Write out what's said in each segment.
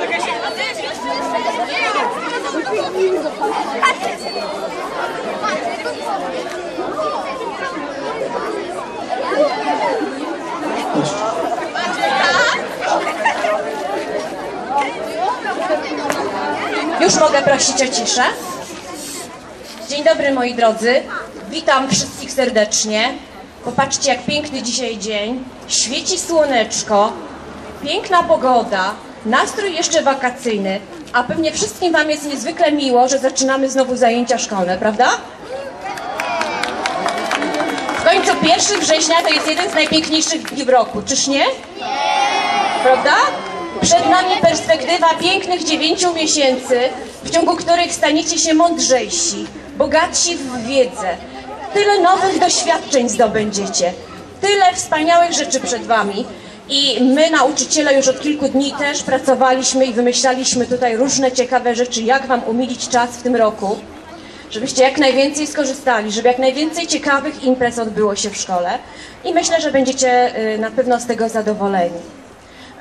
Taka się, a ty jeszcze jest, jeszcze jest, nie, nie, nie, nie, nie, nie, nie, nie, nie, Już mogę prosić o ciszę? Dzień dobry moi drodzy. Witam wszystkich serdecznie. Popatrzcie jak piękny dzisiaj dzień. Świeci słoneczko, piękna pogoda, nastrój jeszcze wakacyjny, a pewnie wszystkim Wam jest niezwykle miło, że zaczynamy znowu zajęcia szkolne, prawda? W końcu 1 września to jest jeden z najpiękniejszych dni w roku, czyż nie? Prawda? Przed nami perspektywa pięknych dziewięciu miesięcy, w ciągu których staniecie się mądrzejsi, bogatsi w wiedzę. Tyle nowych doświadczeń zdobędziecie, tyle wspaniałych rzeczy przed wami. I my, nauczyciele, już od kilku dni też pracowaliśmy i wymyślaliśmy tutaj różne ciekawe rzeczy, jak wam umilić czas w tym roku, żebyście jak najwięcej skorzystali, żeby jak najwięcej ciekawych imprez odbyło się w szkole. I myślę, że będziecie y, na pewno z tego zadowoleni.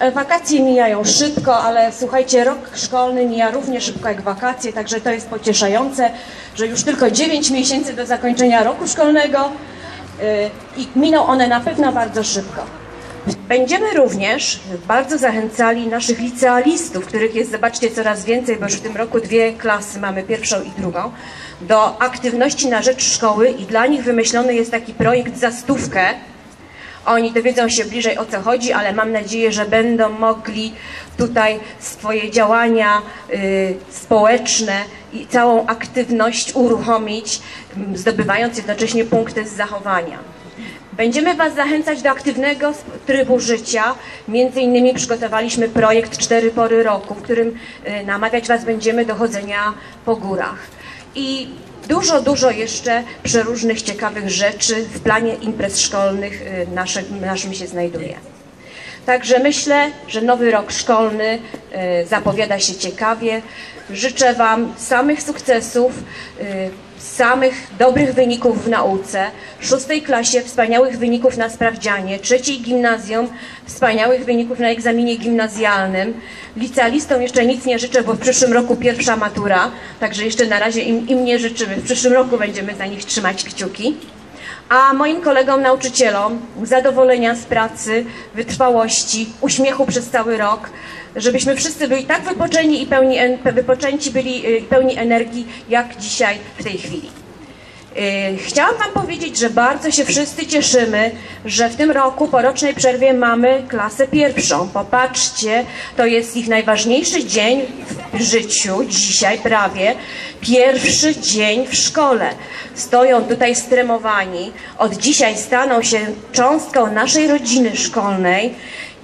E, Wakacje mijają szybko, ale słuchajcie, rok szkolny mija równie szybko jak wakacje, także to jest pocieszające, że już tylko 9 miesięcy do zakończenia roku szkolnego y, i miną one na pewno bardzo szybko. Będziemy również bardzo zachęcali naszych licealistów, których jest, zobaczcie, coraz więcej, bo już w tym roku dwie klasy mamy, pierwszą i drugą, do aktywności na rzecz szkoły i dla nich wymyślony jest taki projekt za stówkę, oni dowiedzą się bliżej o co chodzi, ale mam nadzieję, że będą mogli tutaj swoje działania y, społeczne i całą aktywność uruchomić, m, zdobywając jednocześnie punkty z zachowania. Będziemy Was zachęcać do aktywnego trybu życia. Między innymi przygotowaliśmy projekt Cztery Pory Roku, w którym y, namawiać Was będziemy do chodzenia po górach. I dużo, dużo jeszcze przeróżnych ciekawych rzeczy w planie imprez szkolnych y, nasze, naszym się znajduje. Także myślę, że nowy rok szkolny y, zapowiada się ciekawie. Życzę Wam samych sukcesów, y, samych dobrych wyników w nauce, szóstej klasie wspaniałych wyników na sprawdzianie, trzeciej gimnazjum wspaniałych wyników na egzaminie gimnazjalnym. Licealistom jeszcze nic nie życzę, bo w przyszłym roku pierwsza matura, także jeszcze na razie im, im nie życzymy. W przyszłym roku będziemy za nich trzymać kciuki a moim kolegom nauczycielom zadowolenia z pracy, wytrwałości, uśmiechu przez cały rok, żebyśmy wszyscy byli tak wypoczęci i pełni, wypoczęci byli y, pełni energii, jak dzisiaj w tej chwili. Y, Chciałam Wam powiedzieć, że bardzo się wszyscy cieszymy, że w tym roku po rocznej przerwie mamy klasę pierwszą. Popatrzcie, to jest ich najważniejszy dzień w życiu, dzisiaj prawie, pierwszy dzień w szkole. Stoją tutaj stremowani, od dzisiaj staną się cząstką naszej rodziny szkolnej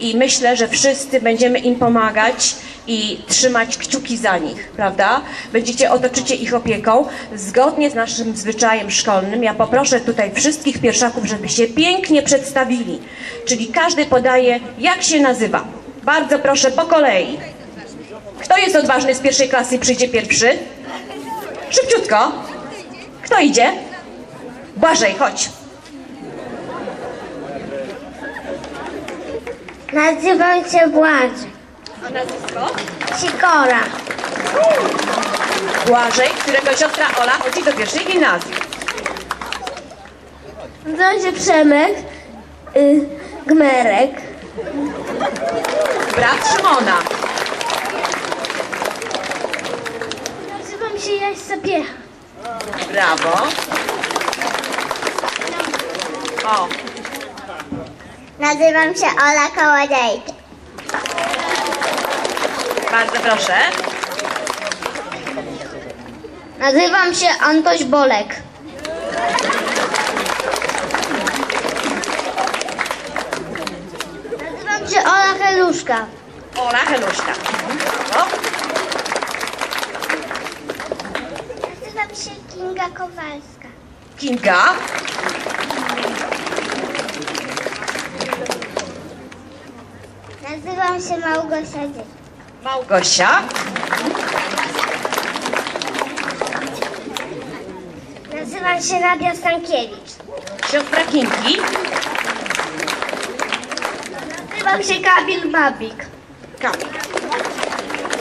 i myślę, że wszyscy będziemy im pomagać i trzymać kciuki za nich, prawda? Będziecie, otoczycie ich opieką zgodnie z naszym zwyczajem szkolnym. Ja poproszę tutaj wszystkich pierwszaków, żeby się pięknie przedstawili, czyli każdy podaje, jak się nazywa. Bardzo proszę po kolei. Kto jest odważny z pierwszej klasy przyjdzie pierwszy? Szybciutko. Kto idzie? Błażej, chodź. Nazywam się Błażej. A nazwisko? Sikora. Błażej, którego siostra Ola chodzi do pierwszej gimnazjum. Nazywam się Przemek y, Gmerek. Brat Szymona. Nazywam się Jaś Sapiecha. Brawo. O, Nazywam się Ola Kołodziejka. bardzo proszę. Nazywam się Antoś Bolek. Nazywam się Ola Heluszka. Ola Heluszka. Nazywam się Kinga Kowalska. Kinga. Nazywam się Małgosia Dzień. Małgosia. Nazywam się Nadia Stankiewicz. Siostra Kinki. Nazywam się Kamil Mabik. Kamil.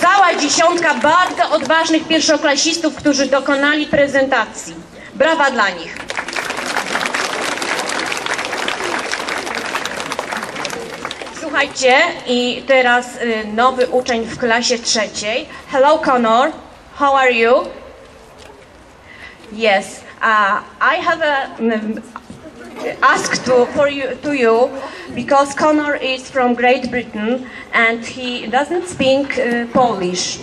Cała dziesiątka bardzo odważnych pierwszoklasistów, którzy dokonali prezentacji. Brawa dla nich. Słuchajcie, i teraz y, nowy uczeń w klasie trzeciej. Hello Connor, how are you? Yes, uh, I have a, um, asked to, for you, to you because Connor is from Great Britain and he doesn't speak uh, Polish.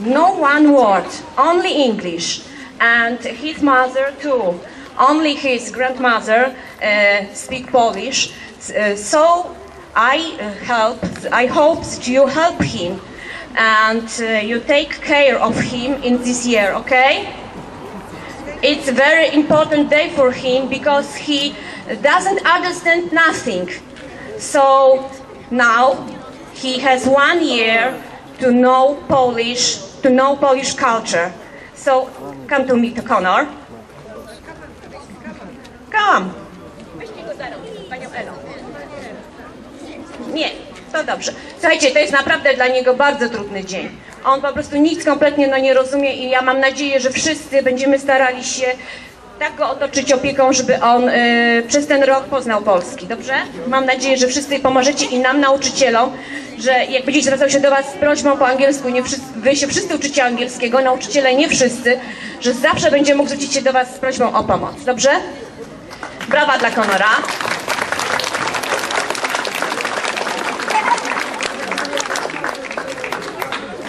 No one word, only English. And his mother too. Only his grandmother uh, speak Polish. Uh, so I uh, help. I hope you help him and uh, you take care of him in this year. Okay? It's a very important day for him because he doesn't understand nothing. So now he has one year to know Polish, to know Polish culture. So come to meet Connor. Come. Nie, to dobrze. Słuchajcie, to jest naprawdę dla niego bardzo trudny dzień. On po prostu nic kompletnie no, nie rozumie i ja mam nadzieję, że wszyscy będziemy starali się tak go otoczyć opieką, żeby on y, przez ten rok poznał polski, dobrze? Mam nadzieję, że wszyscy pomożecie i nam, nauczycielom, że jak będzie zwracał się do Was z prośbą po angielsku, nie wszyscy, Wy się wszyscy uczycie angielskiego, nauczyciele nie wszyscy, że zawsze będzie mógł zwrócić się do Was z prośbą o pomoc, dobrze? Brawa dla Konora.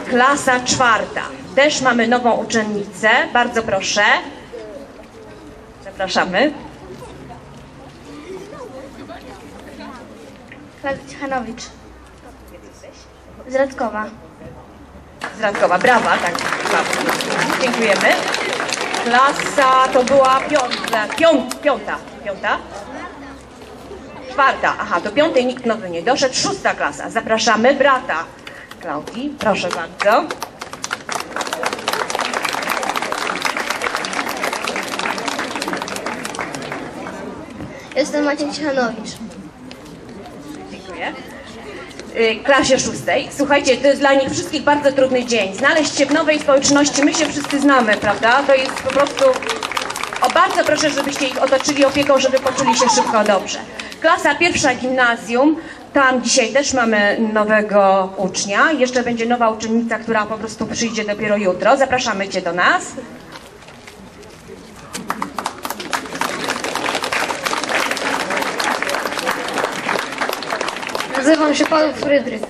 Klasa czwarta. Też mamy nową uczennicę. Bardzo proszę. Zapraszamy. Cichanowicz. Z Radkowa. Z Radkowa. Brawa, tak. brawa. Dziękujemy. Klasa to była piąta. Piąt, piąta. Piąta? Czwarta. Aha, do piątej nikt nowy nie doszedł. Szósta klasa. Zapraszamy brata Klaudii. Proszę bardzo. Jestem Maciej Cichanowicz. Dziękuję. Y, Klasie szóstej. Słuchajcie, to jest dla nich wszystkich bardzo trudny dzień. Znaleźć się w nowej społeczności, my się wszyscy znamy, prawda? To jest po prostu... O, bardzo proszę, żebyście ich otoczyli opieką, żeby poczuli się szybko dobrze. Klasa pierwsza gimnazjum. Tam dzisiaj też mamy nowego ucznia. Jeszcze będzie nowa uczennica, która po prostu przyjdzie dopiero jutro. Zapraszamy Cię do nas. Nazywam się Paweł jesteś?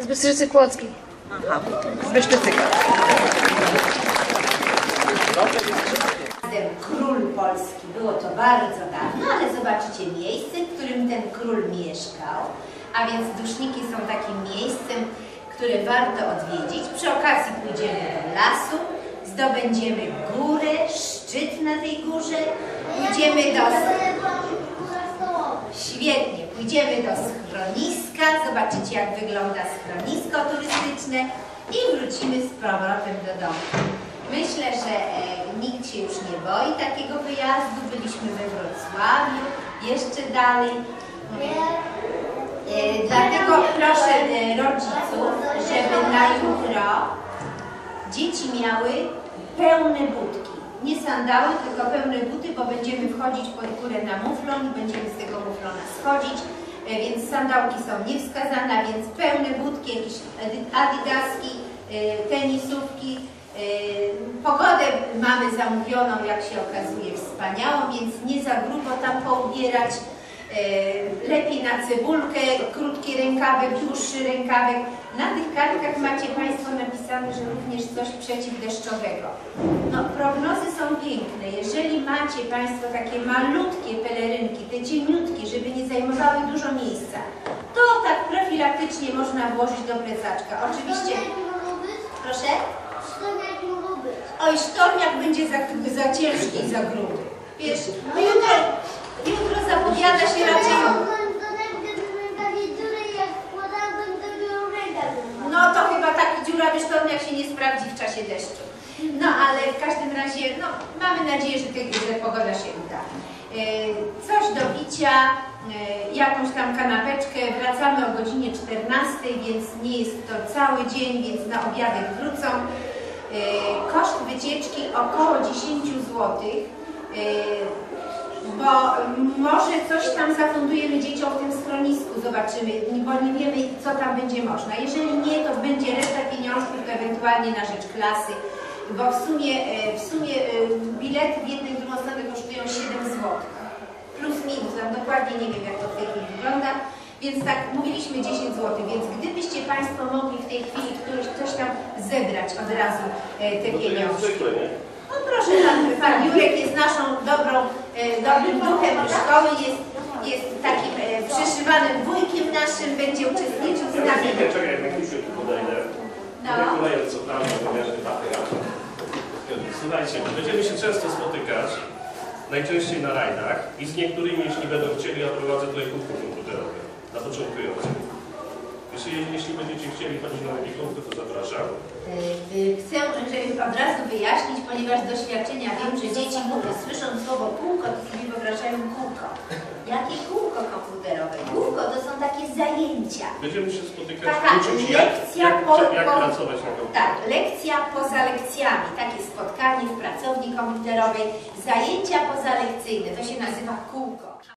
z Bystrzycy Kłodzkiej. Aha, z. Razem król Polski. Było to bardzo dawno, ale zobaczycie miejsce, w którym ten król mieszkał. A więc Duszniki są takim miejscem, które warto odwiedzić. Przy okazji pójdziemy do lasu, zdobędziemy górę, szczyt na tej górze, pójdziemy do... Świetnie, pójdziemy do schroniska, zobaczycie jak wygląda schronisko turystyczne i wrócimy z powrotem do domu. Myślę, że e, nikt się już nie boi takiego wyjazdu. Byliśmy we Wrocławiu, jeszcze dalej. E, dlatego proszę e, rodziców, żeby na jutro dzieci miały pełne budki. Nie sandały, tylko pełne buty, bo będziemy wchodzić pod górę na muflon i będziemy z tego muflona schodzić. Więc sandałki są niewskazane, więc pełne budki, jakieś adi- adidaski, tenisówki. Pogodę mamy zamówioną, jak się okazuje, wspaniałą, więc nie za grubo tam poubierać. Lepiej na cebulkę, krótki rękawek, dłuższy rękawek. Na tych kartkach macie Państwo napisane, że również coś przeciwdeszczowego. No, prognozy są piękne. Jeżeli macie Państwo takie malutkie pelerynki, te cieniutkie, żeby nie zajmowały dużo miejsca, to tak profilaktycznie można włożyć do plecaczka. Oczywiście, proszę? Oj, sztormiak będzie za, za ciężki i za gruby. Wiesz, no jutro, jutro zapowiada się raczej... No to chyba taki dziurawy sztormiak się nie sprawdzi w czasie deszczu. No ale w każdym razie, no mamy nadzieję, że tej że pogoda się uda. E, coś do picia, e, jakąś tam kanapeczkę. Wracamy o godzinie 14, więc nie jest to cały dzień, więc na obiadek wrócą. E, Koszt wycieczki około 10 zł, bo może coś tam zafundujemy dzieciom w tym schronisku, zobaczymy, bo nie wiemy co tam będzie można. Jeżeli nie, to będzie reszta pieniążków ewentualnie na rzecz klasy, bo w sumie, e, w sumie e, bilety w jedną i drugą stronę kosztują 7 zł. Plus minus, tam dokładnie nie wiem jak to w tej chwili wygląda. Więc tak, mówiliśmy 10 zł, więc gdybyście Państwo mogli w tej chwili któryś, ktoś tam zebrać od razu e, te No nie? No proszę pan, pan Jurek jest naszą dobrą, e, dobrym duchem szkoły, jest, jest takim e, przyszywanym wujkiem naszym, będzie uczestniczył z nami. Chwilkę, czekaj, jak chwilkę tu podejdę. No. Nie koleje, co tam, natomiast Słuchajcie, będziemy się często spotykać, najczęściej na rajdach i z niektórymi, jeśli będą chcieli, ja prowadzę tutaj kółko komputerowe dla początkujących. Jeśli, jeśli będziecie chcieli chodzić na kółko, to zapraszam. Y, Chcę, żeby od razu wyjaśnić, ponieważ z doświadczenia wiem, że dzieci mówią, słysząc słowo kółko, to sobie wyobrażają kółko. Jakie kółko komputerowe? Kółko to są takie zajęcia. Będziemy się spotykać, Taka uczyć jak, lekcja jak, po- jak po- pracować na komputerze. Tak, lekcja poza lekcjami, takie spotkanie w pracowni komputerowej, zajęcia pozalekcyjne, to się nazywa kółko.